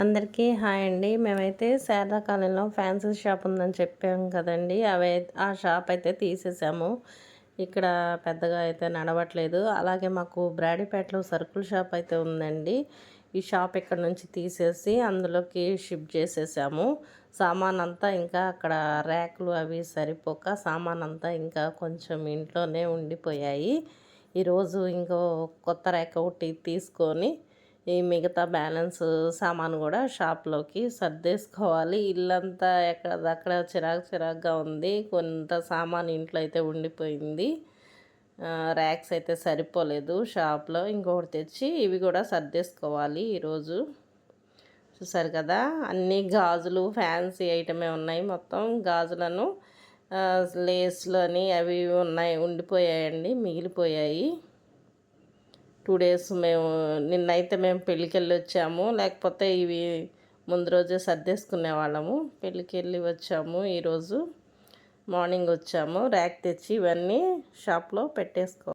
అందరికీ హాయ్ అండి. మేమైతే శారదా కాలనీలో ఫ్యాన్సీ షాప్ ఉందని చెప్పాం కదండి. అవి ఆ షాప్ అయితే తీసేసాము. ఇక్కడ పెద్దగా అయితే నడవట్లేదు. అలాగే మాకు బ్రాడీపేటలో సరుకుల షాప్ అయితే ఉందండి. ఈ షాప్ ఇక్కడ నుంచి తీసేసి అందులోకి షిఫ్ట్ చేసేసాము. సామాన్ అంతా ఇంకా అక్కడ ర్యాకులు అవి సరిపోక సామాన్ అంతా ఇంకా కొంచెం ఇంట్లోనే ఉండిపోయాయి. ఈరోజు ఇంకో కొత్త ర్యాక్ ఒకటి తీసుకొని ఈ మిగతా బ్యాలెన్స్ సామాన్ కూడా షాప్లోకి సర్దేసుకోవాలి. ఇల్లంతా ఎక్కడక్కడ చిరాకు చిరాకుగా ఉంది. కొంత సామాన్ ఇంట్లో అయితే ఉండిపోయింది. ర్యాక్స్ అయితే సరిపోలేదు షాప్లో. ఇంకొకటి తెచ్చి ఇవి కూడా సర్దేసుకోవాలి ఈరోజు. చూసారు కదా అన్ని గాజులు ఫ్యాన్సీ ఐటమే ఉన్నాయి మొత్తం. గాజులను లేస్లోని అవి ఉన్నాయి ఉండిపోయాయండి మిగిలిపోయాయి. టూ డేస్ మేము నిన్నైతే మేము పెళ్ళికి వెళ్ళి వచ్చాము. లేకపోతే ఇవి ముందు రోజే సర్దేసుకునే వాళ్ళము. పెళ్ళికి వెళ్ళి వచ్చాము ఈరోజు. మార్నింగ్ వచ్చాము. ర్యాక్ తెచ్చి ఇవన్నీ షాప్లో పెట్టేసుకో